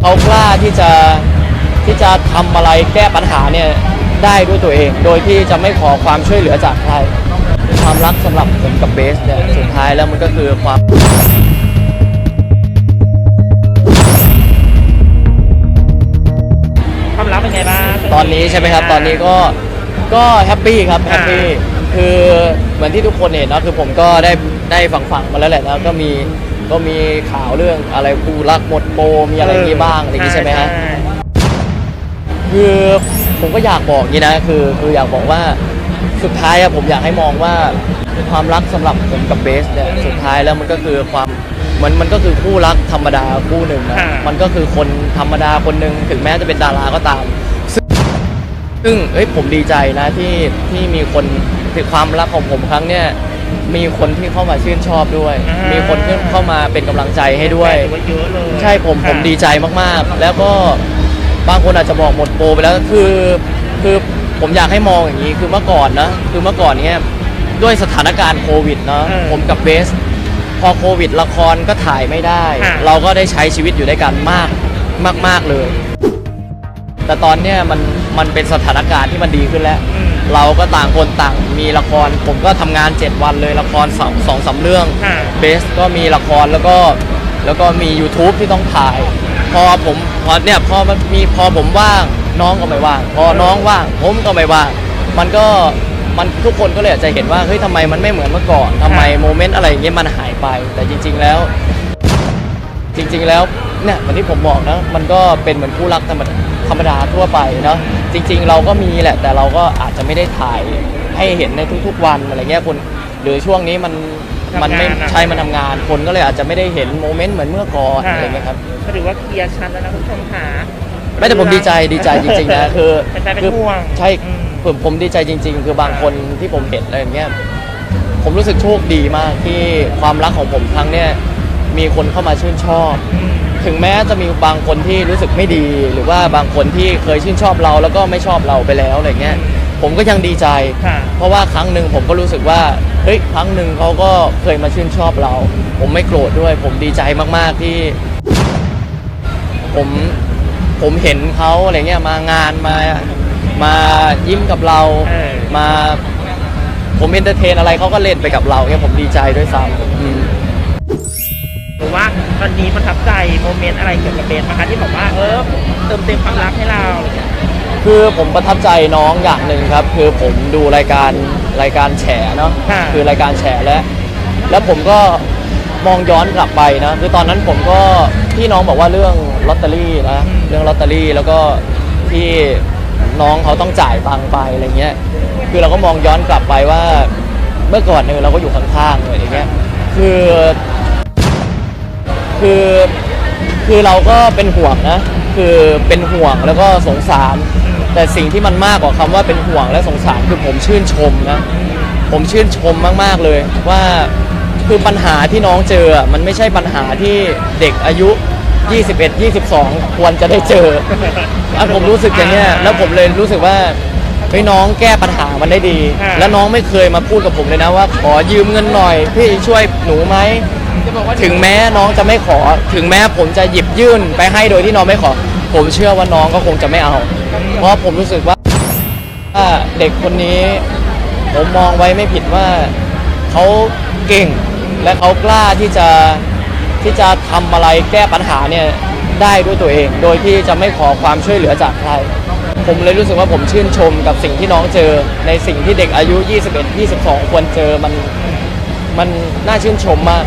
เขากล้าที่จะที่จะทำอะไรแก้ปัญหาเนี่ยได้ด้วยตัวเอง โดยที่จะไม่ขอความช่วยเหลือจากใครความรักสำหรับผมกับเบสเนี่ยสุดท้ายแล้วมันก็คือความความรักเป็นไงบ้างตอนนี้ใช่ไหมครับ ตอนนี้ก็ก็แฮปปี้ครับแฮปปี้คือเหมือนที่ทุกคนเห็นนะคือผมก็ได้ได้ฟังฟังๆมาแล้วแหละแล้วก็มี ก็มีข่าวเรื่องอะไรคู่รักหมดโปรมีอะไรอย่างงี้บ้างอะไรอย่างงี้ใช่ไหมฮะคือผมก็อยากบอกอย่างนี้นะคือคืออยากบอกว่าสุดท้ายอะผมอยากให้มองว่าความรักสำหรับผมกับเบสเนี่ยสุดท้ายแล้วมันก็คือความมันมันก็คือคู่รักธรรมดาคู่หนึ่งนะค่ะมันก็คือคนธรรมดาคนหนึ่งถึงแม้จะเป็นดาราก็ตาม ซึ่งซึ่งเฮ้ยผมดีใจนะที่ที่มีคนที่ความรักของผมครั้งเนี้ย มีคนที่เข้ามาชื่นชอบด้วย อ่ามี มีคนที่เข้ามาเป็นกำลังใจให้ด้วยถือว่าเยอะเลยใช่ผมผมค่ะดีใจมากๆ แล้วก็บางคนอาจจะบอกหมดโปรไปแล้วคือคือผมอยากให้มองอย่างนี้คือเมื่อก่อนนะคือเมื่อก่อนเนี้ยด้วยสถานการณ์โควิดเนาะเออผมกับเบส พอโควิดละครก็ถ่ายไม่ได้ค่ะเราก็ได้ใช้ชีวิตอยู่ด้วยกันมากมาก ๆเลย แต่ตอนเนี้ยมันมันเป็นสถานการณ์ที่มันดีขึ้นแล้ว อืม เราก็ต่างคนต่างมีละคร ผมก็ทำงาน 7 วันเลยละครสองสองสามเรื่องค่ะเบสก็มีละครแล้วก็แล้วก็มี YouTube ที่ต้องถ่าย พอผมพอเนี่ยพอมันมีพอผมว่างน้องก็ไม่ว่าง พอน้องว่างผมก็ไม่ว่าง มันก็มันทุกคนก็เลยอาจจะเห็นว่าเฮ้ยทำไมมันไม่เหมือนเมื่อก่อนทำไมโมเมนต์อะไรอย่างเงี้ยมันหายไป แต่จริง ๆแล้ว จริง ๆ แล้วเนี่ยเหมือนที่ผมบอกนะมันก็เป็นเหมือนคู่รักธรรมดา ธรรมดาทั่วไปเนาะจริง ๆ เราก็มีแหละ แต่เราก็อาจจะไม่ได้ถ่ายให้เห็นในทุกๆ วันอะไรเงี้ยคนหรือช่วงนี้มันมันไม่ทำงานอะ ใช่มันทำงานคนก็เลยอาจจะไม่ได้เห็นโมเมนต์เหมือนเมื่อก่อนอะไรเงี้ยครับ ก็ถือว่าเคลียร์ชันแล้วนะคุณผู้ชมค่ะ ไม่แต่ผมดีใจดีใจจริงๆนะคือเป็นใจเป็นคือห่วงใช่อืม ผมผมดีใจจริง ๆ คือบางคนที่ผมเห็นอะไรอย่างเงี้ยผมรู้สึกโชคดีมากที่ความรักของผมครั้งเนี้ยมีคนเข้ามาชื่นชอบ อืม ถึงแม้จะมีบางคนที่รู้สึกไม่ดี หรือว่าบางคนที่เคยชื่นชอบเราแล้วก็ไม่ชอบเราไปแล้วอะไรเงี้ยผมก็ยังดีใจ ค่ะ เพราะว่าครั้งหนึ่งผมก็รู้สึกว่าเฮ้ยครั้งหนึ่งเขาก็เคยมาชื่นชอบเรา ผมไม่โกรธด้วย ผมดีใจมากๆที่ ผมผมเห็นเขาอะไรเงี้ยมางานมามายิ้มกับเราเออ มาผมเอนเตอร์เทนอะไรเขาก็เล่นไปกับเราเนี่ยผมดีใจด้วยซ้ำอืมหรือว่า วันนี้ประทับใจโมเมนต์อะไรเกี่ยวกับเบสนะคะที่บอกว่าเออเติมเต็มความรักให้เราคือผมประทับใจน้องอย่างหนึ่งครับ คือผมดูรายการรายการแฉเนาะค่ะ คือรายการแฉแล้วแล้วผมก็มองย้อนกลับไปนะคือตอนนั้นผมก็ที่น้องบอกว่าเรื่องลอตเตอรี่นะเรื่องลอตเตอรี่แล้วก็ที่น้องเขาต้องจ่ายตังค์ไปอะไรเงี้ยคือเราก็มองย้อนกลับไปว่า เมื่อก่อนเนี่ยเราก็อยู่ข้างๆเลยอย่างเงี้ยคือ คือคือเราก็เป็นห่วงนะ คือเป็นห่วงแล้วก็สงสาร แต่สิ่งที่มันมากกว่าคำว่าเป็นห่วงและสงสารคือผมชื่นชมนะ ผมชื่นชมมาก ๆ เลยว่าคือปัญหาที่น้องเจออะมันไม่ใช่ปัญหาที่เด็กอายุ 21 22 ควรจะได้เจออะผมรู้สึกอย่างเนี้ยแล้วผมเลยรู้สึกว่าเฮ้ยน้องแก้ปัญหามันได้ดีค่ะแล้วน้องไม่เคยมาพูดกับผมเลยนะว่า ขอยืมเงินหน่อยพี่ช่วยหนูไหม ถึงแม้น้องจะไม่ขอ ถึงแม้ผมจะหยิบยื่นไปให้โดยที่น้องไม่ขอ ผมเชื่อว่าน้องก็คงจะไม่เอา เพราะผมรู้สึกว่าว่าเด็กคนนี้ ผมมองไว้ไม่ผิดว่าเขาเก่ง และเขากล้าที่จะที่จะทำอะไรแก้ปัญหาเนี่ยได้ด้วยตัวเอง โดยที่จะไม่ขอความช่วยเหลือจากใคร ผมเลยรู้สึกว่าผมชื่นชมกับสิ่งที่น้องเจอ ในสิ่งที่เด็กอายุ 21 22 ควรเจอมัน มันน่าชื่นชมมาก